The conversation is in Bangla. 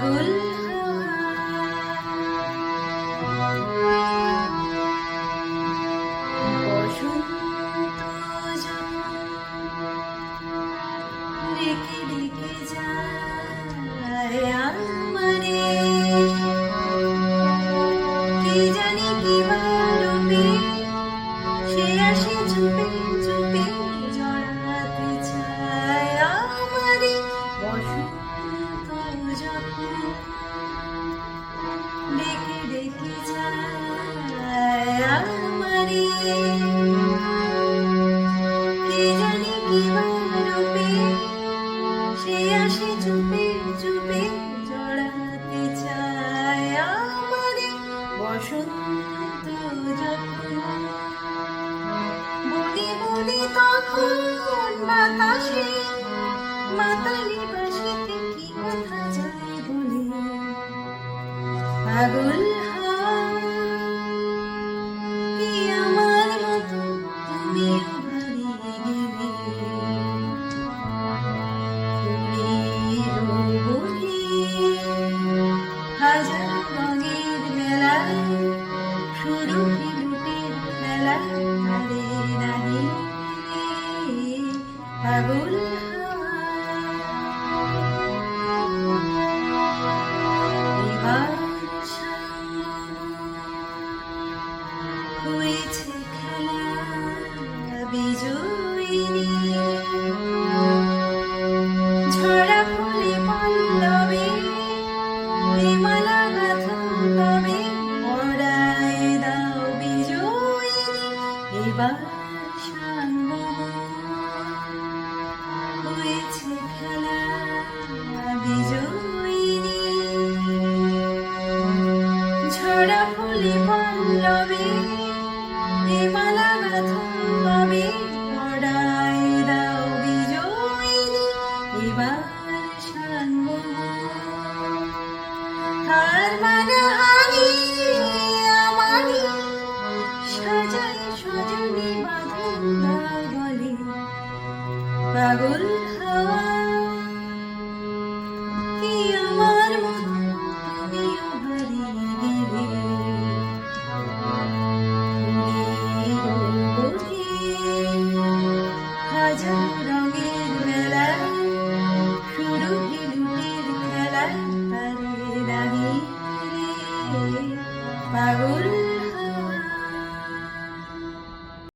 পাগল ডেকে ডেকে যায় আমারে কি জানি কি বা ডেকে ডেকে যায় আমারে কে জানি কি রূপে সে আসে চুপে চুপে জড়াতে চায় আমারে। বসন্ত যখন বলি বলি তখন বাতাসে মাতালি বাসিতে কি কথা পাগল কি আমার মতো বুকে হাজার রঙের মেলায় শুরু নাহি পাগল হয়েছে খেলা বিজয়িনী ঝরা ফুলে পল্লবে মালা গাথা কবে দাও বিজয়িনী এবার হয়েছে খেলা বিজয়িনী ঝরা ফুলে পল্লবে মালা গাথা কবে পড়ায় দাও বিজয়িনী এবার তার মানে হানি আমানি সাজাই সজনে বাঁধন বলে পাগল হাজার রঙের মেলায় শুরু পাগল